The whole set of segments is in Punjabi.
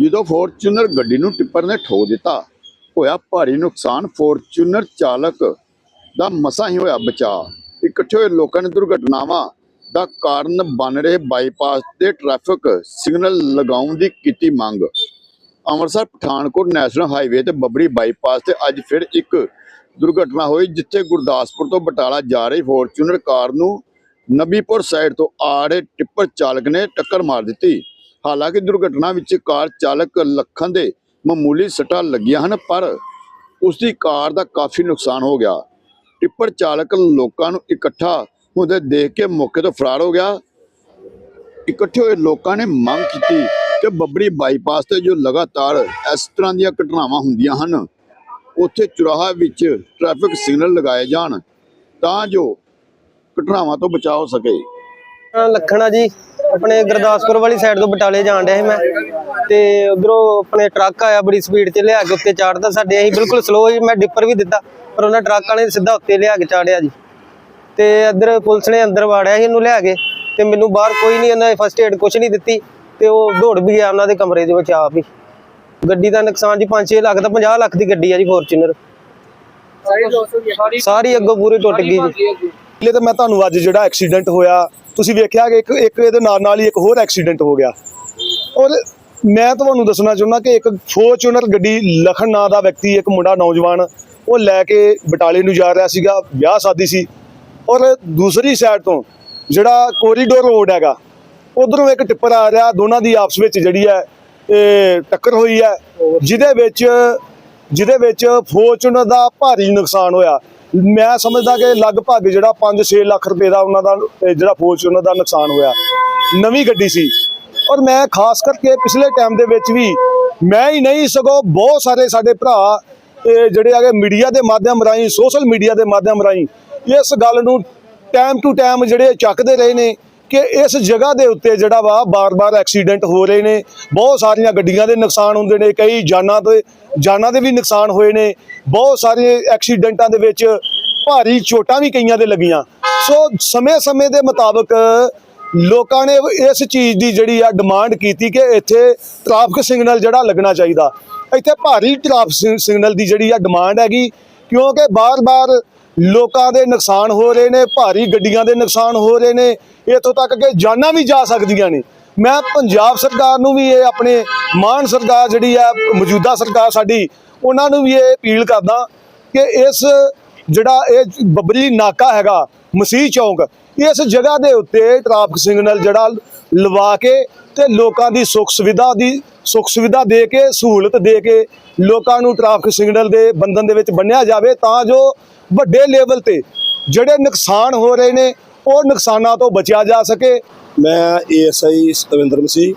ਜਦੋਂ ਫੋਰਚੂਨਰ ਗੱਡੀ ਨੂੰ ਟਿੱਪਰ ਨੇ ਠੋ ਦਿੱਤਾ, ਹੋਇਆ ਭਾਰੀ ਨੁਕਸਾਨ। ਫੋਰਚੂਨਰ ਚਾਲਕ ਦਾ ਮਸਾ ਹੀ ਹੋਇਆ ਬਚਾਅ। ਇਕੱਠੇ ਹੋਏ ਲੋਕਾਂ ਨੇ ਦੁਰਘਟਨਾਵਾਂ ਦਾ ਕਾਰਨ ਬਣ ਰਹੇ ਬਾਈਪਾਸ ਤੇ ਟ੍ਰੈਫਿਕ ਸਿਗਨਲ ਲਗਾਉਣ ਦੀ ਕੀਤੀ ਮੰਗ। ਅੰਮ੍ਰਿਤਸਰ, ਪਠਾਨਕੋਟ ਨੈਸ਼ਨਲ ਹਾਈਵੇ ਤੇ ਬੱਬਰੀ ਬਾਈਪਾਸ ਤੇ ਅੱਜ ਫਿਰ ਇੱਕ ਦੁਰਘਟਨਾ ਹੋਈ, ਜਿੱਥੇ ਗੁਰਦਾਸਪੁਰ ਤੋਂ ਬਟਾਲਾ ਜਾ ਰਹੀ ਫੋਰਚੂਨਰ ਕਾਰ ਨੂੰ ਨਬੀਪੁਰ ਸਾਈਡ ਤੋਂ ਆ ਰਹੇ ਟਿੱਪਰ ਚਾਲਕ ਨੇ ਟੱਕਰ ਮਾਰ ਦਿੱਤੀ। ਹਾਲਾਂਕਿ ਦੁਰਘਟਨਾ ਵਿੱਚ ਕਾਰ ਚਾਲਕ ਲੱਖਾਂ ਦੇ ਮਾਮੂਲੀ ਸੱਟਾਂ ਲੱਗੀਆਂ ਹਨ, ਪਰ ਉਸ ਦੀ ਕਾਰ ਦਾ ਕਾਫੀ ਨੁਕਸਾਨ ਹੋ ਗਿਆ। ਟਿੱਪਰ ਚਾਲਕ ਲੋਕਾਂ ਨੂੰ ਇਕੱਠਾ ਹੁੰਦੇ ਦੇਖ ਕੇ ਮੌਕੇ ਤੋਂ ਫਰਾਰ ਹੋ ਗਿਆ। ਇਕੱਠੇ ਹੋਏ ਲੋਕਾਂ ਨੇ ਮੰਗ ਕੀਤੀ ਕਿ ਬੱਬਰੀ ਬਾਈਪਾਸ ਤੇ ਜੋ ਲਗਾਤਾਰ ਇਸ ਤਰ੍ਹਾਂ ਦੀਆਂ ਘਟਨਾਵਾਂ ਹੁੰਦੀਆਂ ਹਨ, ਉੱਥੇ ਚੁਰਾਹਾ ਵਿੱਚ ਟ੍ਰੈਫਿਕ ਸਿਗਨਲ ਲਗਾਏ ਜਾਣ ਤਾਂ ਜੋ ਘਟਨਾਵਾਂ ਤੋਂ ਬਚਾਅ ਹੋ ਸਕੇ। ਲੱਖਣਾ ਜੀ ਆਪਣੇ ਗੁਰਦਾਸਪੁਰ ਵਾਲੀ ਸਾਈਡ ਤੋਂ ਬਟਾਲੇ ਜਾਣ ਡਿਆ ਸੀ ਮੈਂ। ਤੇ ਉਧਰੋਂ ਆਪਣੇ ਟਰੱਕ ਆਇਆ ਬੜੀ ਸਪੀਡ 'ਚ ਲਿਆ ਕੇ ਉੱਤੇ ਚਾੜਦਾ। ਸਾਡੇ ਅਸੀਂ ਬਿਲਕੁਲ ਸਲੋ ਜੀ ਮੈਂ ਡਿੱਪਰ ਵੀ ਦਿੱਤਾ, ਪਰ ਉਹਨਾਂ ਟਰੱਕ ਵਾਲੇ ਨੇ ਸਿੱਧਾ ਉੱਤੇ ਲਿਆ ਕੇ ਚਾੜਿਆ ਜੀ। ਤੇ ਇੱਧਰ ਪੁਲਿਸ ਨੇ ਅੰਦਰ ਵਾੜਿਆ ਸੀ ਇਹਨੂੰ ਲਿਆ ਕੇ, ਤੇ ਮੈਨੂੰ ਬਾਹਰ ਕੋਈ ਨਹੀਂ ਇਹਨਾਂ ਫਸਟ ਏਡ ਕੁਝ ਨਹੀਂ ਦਿੱਤੀ, ਤੇ ਉਹ ਦੌੜ ਵੀ ਗਿਆ ਉਹਨਾਂ ਦੇ ਕਮਰੇ ਦੇ ਵਿੱਚ ਆਪ ਹੀ। ਗੱਡੀ ਦਾ ਨੁਕਸਾਨ ਜੀ 5-6 ਲੱਖ ਦਾ 50 ਲੱਖ ਦੀ ਗੱਡੀ ਆ ਜੀ ਫੋਰਚੂਨਰ ਸਾਰੀ ਅੱਗੋਂ ਪੂਰੀ ਟੁੱਟ ਗਈ ਜੀ। ਪਹਿਲੇ ਤਾਂ ਮੈਂ ਤੁਹਾਨੂੰ ਅੱਜ ਜਿਹੜਾ ਐਕਸੀਡੈਂਟ ਹੋਇਆ, ਤੁਸੀਂ ਵੇਖਿਆ ਕਿ ਇੱਕ ਇੱਕ ਇਹਦੇ ਨਾਲ ਨਾਲ ਹੀ ਇੱਕ ਹੋਰ ਐਕਸੀਡੈਂਟ ਹੋ ਗਿਆ। ਔਰ ਮੈਂ ਤੁਹਾਨੂੰ ਦੱਸਣਾ ਚਾਹੁੰਦਾ ਕਿ ਇੱਕ ਫੋਰਚੂਨਰ ਗੱਡੀ ਲਖਨ ਨਾਂ ਦਾ ਵਿਅਕਤੀ, ਇੱਕ ਮੁੰਡਾ ਨੌਜਵਾਨ, ਉਹ ਲੈ ਕੇ ਬਟਾਲੇ ਨੂੰ ਜਾ ਰਿਹਾ ਸੀਗਾ, ਵਿਆਹ ਸ਼ਾਦੀ ਸੀ। ਔਰ ਦੂਸਰੀ ਸਾਈਡ ਤੋਂ ਜਿਹੜਾ ਕੋਰੀਡੋਰ ਰੋਡ ਹੈਗਾ, ਉਧਰੋਂ ਇੱਕ ਟਿੱਪਰ ਆ ਰਿਹਾ, ਦੋਨਾਂ ਦੀ ਆਪਸ ਵਿੱਚ ਜਿਹੜੀ ਹੈ, ਇਹ ਟੱਕਰ ਹੋਈ ਹੈ, ਜਿਹਦੇ ਵਿੱਚ ਜਿਹਦੇ ਵਿੱਚ ਫੋਰਚੂਨਰ ਦਾ ਭਾਰੀ ਨੁਕਸਾਨ ਹੋਇਆ। ਮੈਂ ਸਮਝਦਾ ਕਿ ਲਗਭਗ ਜਿਹੜਾ 5-6 ਲੱਖ ਰੁਪਏ ਦਾ ਉਹਨਾਂ ਦਾ ਇਹ ਜਿਹੜਾ ਉਹਨਾਂ ਦਾ ਨੁਕਸਾਨ ਹੋਇਆ। ਨਵੀਂ ਗੱਡੀ ਸੀ। ਔਰ ਮੈਂ ਖਾਸ ਕਰਕੇ ਪਿਛਲੇ ਟਾਈਮ ਦੇ ਵਿੱਚ ਵੀ ਮੈਂ ਹੀ ਨਹੀਂ, ਸਗੋਂ ਬਹੁਤ ਸਾਰੇ ਸਾਡੇ ਭਰਾ ਜਿਹੜੇ ਹੈਗੇ ਮੀਡੀਆ ਦੇ ਮਾਧਿਅਮ ਰਾਹੀਂ, ਸੋਸ਼ਲ ਮੀਡੀਆ ਦੇ ਮਾਧਿਅਮ ਰਾਹੀਂ ਇਸ ਗੱਲ ਨੂੰ ਟਾਈਮ ਟੂ ਟਾਈਮ ਜਿਹੜੇ ਚੱਕਦੇ ਰਹੇ ਨੇ। ਕਿ ਇਸ ਜਗ੍ਹਾ ਦੇ ਉੱਤੇ ਜਿਹੜਾ ਵਾ ਬਾਰ-ਬਾਰ ਐਕਸੀਡੈਂਟ ਹੋ ਰਹੇ ਨੇ, ਬਹੁਤ ਸਾਰੀਆਂ ਗੱਡੀਆਂ ਦੇ ਨੁਕਸਾਨ ਹੁੰਦੇ ਨੇ, ਕਈ ਜਾਨਾਂ ਦੇ ਜਾਨਾਂ ਦੇ ਵੀ ਨੁਕਸਾਨ ਹੋਏ ਨੇ, ਬਹੁਤ ਸਾਰੇ ਐਕਸੀਡੈਂਟਾਂ ਦੇ ਵਿੱਚ ਭਾਰੀ ਚੋਟਾਂ ਵੀ ਕਈਆਂ ਦੇ ਲੱਗੀਆਂ। ਸੋ ਸਮੇਂ-ਸਮੇਂ ਦੇ ਮੁਤਾਬਕ ਲੋਕਾਂ ਨੇ ਇਸ ਚੀਜ਼ ਦੀ ਜਿਹੜੀ ਆ ਡਿਮਾਂਡ ਕੀਤੀ ਕਿ ਇੱਥੇ ਟ੍ਰੈਫਿਕ ਸਿਗਨਲ ਜਿਹੜਾ ਲੱਗਣਾ ਚਾਹੀਦਾ। ਇੱਥੇ ਭਾਰੀ ਟ੍ਰੈਫਿਕ ਸਿਗਨਲ ਦੀ ਜਿਹੜੀ ਆ ਡਿਮਾਂਡ ਹੈਗੀ, ਕਿਉਂਕਿ ਬਾਰ-ਬਾਰ ਲੋਕਾਂ ਦੇ ਨੁਕਸਾਨ ਹੋ ਰਹੇ ਨੇ, ਭਾਰੀ ਗੱਡੀਆਂ ਦੇ ਨੁਕਸਾਨ ਹੋ ਰਹੇ ਨੇ, ਇੱਥੋਂ ਤੱਕ ਕਿ ਜਾਨਾਂ ਵੀ ਜਾ ਸਕਦੀਆਂ ਨੇ। ਮੈਂ ਪੰਜਾਬ ਸਰਕਾਰ ਨੂੰ ਵੀ ਇਹ ਆਪਣੇ ਮਾਨ ਸਰਕਾਰ ਜਿਹੜੀ ਆ, ਮੌਜੂਦਾ ਸਰਕਾਰ ਸਾਡੀ, ਉਹਨਾਂ ਨੂੰ ਵੀ ਇਹ ਅਪੀਲ ਕਰਦਾ ਕਿ ਇਸ ਜਿਹੜਾ ਇਹ ਬੱਬਰੀ ਨਾਕਾ ਹੈਗਾ, ਮਸੀਹ ਚੌਂਕ ਇਸ ਜਗ੍ਹਾ ਦੇ ਉੱਤੇ ਟ੍ਰੈਫਿਕ ਸਿਗਨਲ ਜਿਹੜਾ ਲਵਾ ਕੇ ਤੇ ਲੋਕਾਂ ਦੀ ਸੁੱਖ ਸੁਵਿਧਾ ਦੀ ਸੁੱਖ ਸੁਵਿਧਾ ਦੇ ਕੇ, ਸਹੂਲਤ ਦੇ ਕੇ ਲੋਕਾਂ ਨੂੰ ਟ੍ਰੈਫਿਕ ਸਿਗਨਲ ਦੇ ਬੰਧਨ ਦੇ ਵਿੱਚ ਬੰਨਿਆ ਜਾਵੇ ਤਾਂ ਜੋ ਵੱਡੇ ਲੈਵਲ ਤੇ ਜਿਹੜੇ ਨੁਕਸਾਨ ਹੋ ਰਹੇ ਨੇ, ਉਹ ਨੁਕਸਾਨਾਂ ਤੋਂ ਬਚਿਆ ਜਾ ਸਕੇ। ਮੈਂ ਏਐਸਆਈ ਸਤਵਿੰਦਰ ਮਸੀਹ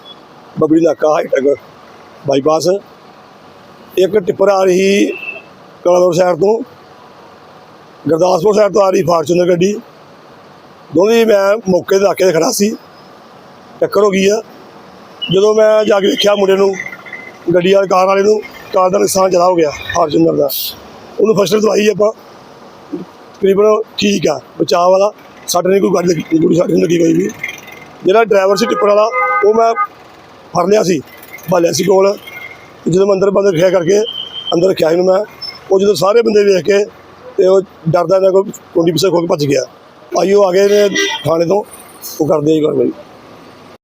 ਬਬੜੀ ਨਾਕਾ ਹਾਈਟੈਕ ਬਾਈਪਾਸ। ਇੱਕ ਟਿੱਪਰ ਆ ਰਹੀ ਕਲਾਦੌਰ ਸਾਈਡ ਤੋਂ, ਗੁਰਦਾਸਪੁਰ ਸਾਈਡ ਤੋਂ ਆ ਰਹੀ ਫਾਰਚੂਨਰ ਗੱਡੀ। ਦੋਵੇਂ ਮੈਂ ਮੌਕੇ ਤੇ ਆ ਕੇ ਖੜਾ ਸੀ। ਟੱਕਰ ਹੋ ਗਈ ਆ। ਜਦੋਂ ਮੈਂ ਜਾ ਕੇ ਵੇਖਿਆ ਮੁੰਡੇ ਨੂੰ, ਗੱਡੀ ਵਾਲੇ ਕਾਰ ਵਾਲੇ ਨੂੰ, ਕਾਰ ਦਾ ਨੁਕਸਾਨ ਜ਼ਿਆਦਾ ਹੋ ਗਿਆ ਫਾਰਚੂਨਰ ਦਾ। ਉਹਨੂੰ ਫਸਟ ਦਵਾਈ ਆਪਾਂ, ਤਕਰੀਬਨ ਠੀਕ ਆ, ਬਚਾਅ ਵਾਲਾ। ਸਾਡੇ ਨਹੀਂ ਕੋਈ ਗੱਡੀ ਲੱਗੀ ਕੋਈ ਸਾਡੇ ਨਹੀਂ ਲੱਗੀ ਕੋਈ ਵੀ। ਜਿਹੜਾ ਡਰਾਈਵਰ ਸੀ ਟਿੱਪਣ ਵਾਲਾ, ਉਹ ਮੈਂ ਫੜ ਲਿਆ ਸੀ ਭਾਲਿਆ ਸੀ ਕੋਲ। ਜਦੋਂ ਮੈਂ ਅੰਦਰ ਬੰਦ ਰੱਖਿਆ ਕਰਕੇ ਅੰਦਰ ਰੱਖਿਆ ਇਹਨੂੰ ਮੈਂ, ਉਹ ਜਦੋਂ ਸਾਰੇ ਬੰਦੇ ਵੇਖ ਕੇ ਤੇ ਉਹ ਡਰਦਾ ਨਾ ਕੋਈ ਕੁੰਡੀ ਪਿੱਛੇ ਖੋ ਕੇ ਭੱਜ ਗਿਆ। ਭਾਈ ਉਹ ਆ ਗਏ ਨੇ ਥਾਣੇ ਤੋਂ ਉਹ ਕਰਦੇ ਜੀ ਕਾਰਵਾਈ।